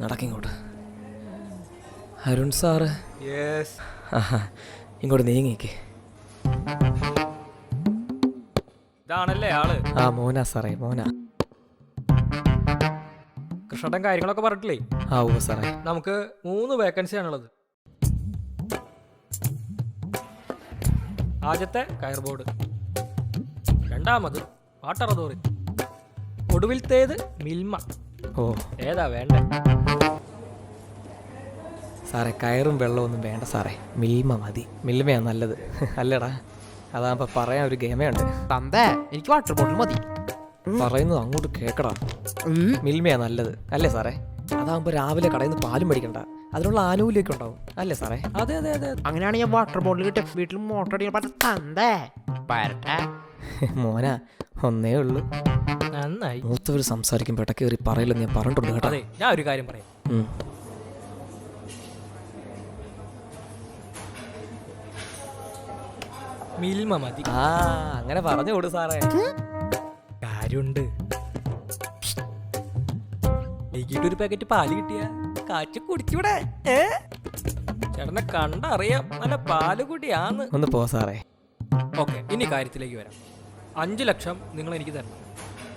നടക്കിങ്ങോട്ട്. Arun sir. ഇങ്ങോട്ട് നീങ്ങിക്ക്. ഇതാണല്ലേ ആൾ? ആ മോന സാറേ മോന. കൃഷ്ണൻ കാര്യങ്ങളൊക്കെ പറഞ്ഞിട്ടില്ലേ? ആ ഓ സാറേ. നമുക്ക് മൂന്ന് വേക്കൻസി ആണുള്ളത് ആദ്യത്തെ കയർ ബോർഡ്. രണ്ടാമത് വാട്ടർ അതോറിറ്റി. ഒടുവിലത്തേത് മിൽമ. ഓ. ഏതാ വേണ്ട? സാറേ കയറും വെള്ളമൊന്നും വേണ്ട സാറേ. മിൽമ മതി. മിൽമയാ നല്ലത്. അല്ലടാ അതാകുമ്പോൾ പറയാൻ ഒരു ഗമയുണ്ട് തന്തേ എനിക്ക് വാട്ടർ ബോട്ടിൽ മതി. പറയുന്നത് അങ്ങോട്ട് കേക്കടാ. മിൽമയാ നല്ലത്. അല്ലേ സാറേ? അതാകുമ്പോൾ രാവിലെ കടയിൽ നിന്ന് പാലും മേടിക്കണ്ട. അതിനുള്ള ആനുകൂല്യമൊക്കെ ഉണ്ടാവും. അല്ലേ സാറേ? അതെ അതെ അതെ. അങ്ങനെയാണ് ഞാൻ വാട്ടർ ബോട്ടിൽ കിട്ടിയ വീട്ടിൽ മോട്ടർ അടിക്കാൻ പറഞ്ഞ തന്തേ മോന ഒന്നേ ഉള്ളൂ. നന്നായി. മൂത്തവർ സംസാരിക്കുമ്പോൾ ഇടയ്ക്ക് കയറി പറയില്ലെന്ന് ഞാൻ പറഞ്ഞിട്ടുണ്ട് കേട്ടോ. അതെ ഞാൻ ഒരു കാര്യം പറയാം. ഉം. മിൽമ മതി. ആ അങ്ങനെ പറഞ്ഞു കൊടു സാറേ. കാര്യമുണ്ട് വൈകിട്ട് ഒരു പാക്കറ്റ് പാൽ കിട്ടിയ കാച്ചു കുടിച്ചൂടെ? ഏ? ചേട്ടനെ കണ്ടറിയാം നല്ല പാൽ കുടിയാന്ന്. ഒന്ന് പോ സാറേ. ഓക്കെ ഇനി കാര്യത്തിലേക്ക് വരാം. അഞ്ചു ലക്ഷം നിങ്ങൾ എനിക്ക് തരണം.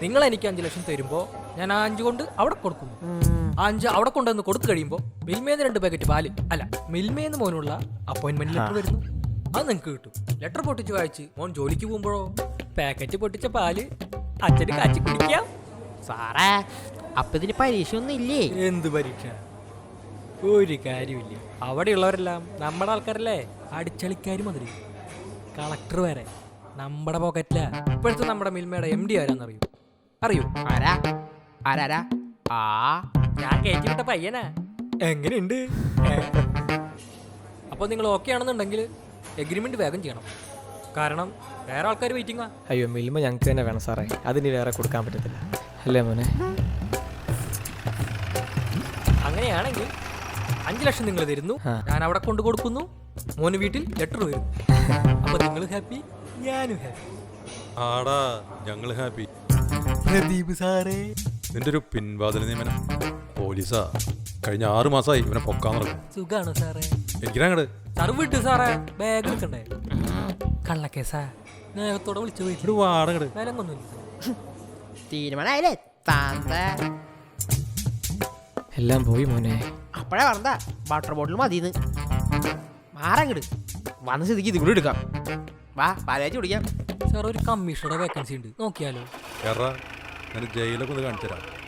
നിങ്ങൾ എനിക്ക് അഞ്ച് ലക്ഷം തരുമ്പോൾ ഞാൻ ആ അഞ്ച് കൊണ്ട് അവിടെ കൊടുക്കുന്നു. ആ അഞ്ച് അവിടെ കൊണ്ടുവന്ന് കൊടുത്തു കഴിയുമ്പോൾ മിൽമേന്ന് രണ്ട് പാക്കറ്റ് പാൽ അല്ല മിൽമേന്ന് മോനുള്ള അപ്പോയിന്റ്മെന്റ് ലെറ്റർ വരുന്നു. അത് നിങ്ങൾക്ക് കിട്ടും. ലെറ്റർ പൊട്ടിച്ച് വായിച്ച് മോൻ ജോലിക്ക് പോകുമ്പോഴോ? പാക്കറ്റ് പൊട്ടിച്ച പാൽ അച്ഛന് കാച്ചി കുടിക്കാം? സാറേ അപ്പൊ ഇതിന് പരീക്ഷ ഒന്നും ഇല്ലേ? എന്ത് പരീക്ഷ? ഒരു കാര്യമില്ല അവിടെയുള്ളവരെല്ലാം നമ്മുടെ ആൾക്കാരല്ലേ? അടിച്ചളിക്കാർ മതി കളക്ടർ വരെ നമ്മുടെ പോക്കറ്റില ഇപ്പോഴത്തെ നമ്മുടെ മിൽമയുടെ എം ഡി ആരാന്നറിയൂ? അറിയൂ ആരാ? ആരാരാ? ആ ഞാൻ കയറ്റി വിട്ട പയ്യനാ. എങ്ങനെയുണ്ട്? അപ്പോൾ നിങ്ങൾ ഓക്കെ ആണെന്നുണ്ടെങ്കിൽ എഗ്രിമെന്റ് വേഗം ചെയ്യണം. കാരണം വേറെ ആൾക്കാർ വെയിറ്റിംഗാ അയ്യോ മിൽമ ഞങ്ങൾക്ക് തന്നെ വേണം സാറേ. അതിന് വേറെ കൊടുക്കാൻ പറ്റത്തില്ല. അല്ലേ മോനെ? അങ്ങനെയാണെങ്കിൽ അഞ്ച് ലക്ഷം നിങ്ങൾ തരുന്നു. ഞാൻ അവിടെ കൊണ്ടു കൊടുക്കുന്നു. മോന് വീട്ടിൽ ലെറ്റർ വരും. അപ്പൊ നിങ്ങൾ ഹാപ്പി ഞാനും ഹാപ്പി ആടാ ഞങ്ങൾ ഹാപ്പി പ്രദീപ് സാറേ. നിന്റെ ഒരു പിൻവാതിൽ നിയമനം. പോലീസാ. കഴിഞ്ഞ ആറ് മാസമായി ഇവനെ പൊക്കാൻ നടക്കും സുഖാണോ സാറേ? എനിക്കങ്ങട് സാറ് വിട്ടു സാറേ ബാഗ് എടുക്കണ്ടേ? കള്ളക്കേസാ. നേരത്തോടെ വിളിച്ചു പോയിട്ട് ഒരു വാടകട് വിലങ്ങൊന്നുമില്ല തീരുമാനായില്ലേ തന്തേ എല്ലാം പോയി മോനെ. അപ്പഴേ പറഞ്ഞ വാട്ടർ ബോട്ടിൽ മതിന്ന്. മാറങ്ങട് വന്ന സ്ഥിതിക്ക് ഇത് കൂടി എടുക്കാം. വാ പാലാച്ചി കുടിക്കാം. സാർ ഒരു കമ്മീഷണറുടെ വേക്കൻസി ഉണ്ട്. നോക്കിയാലോ? കേറാ ഞാൻ ജയിലൊക്കെ ഒന്ന് കാണിച്ചു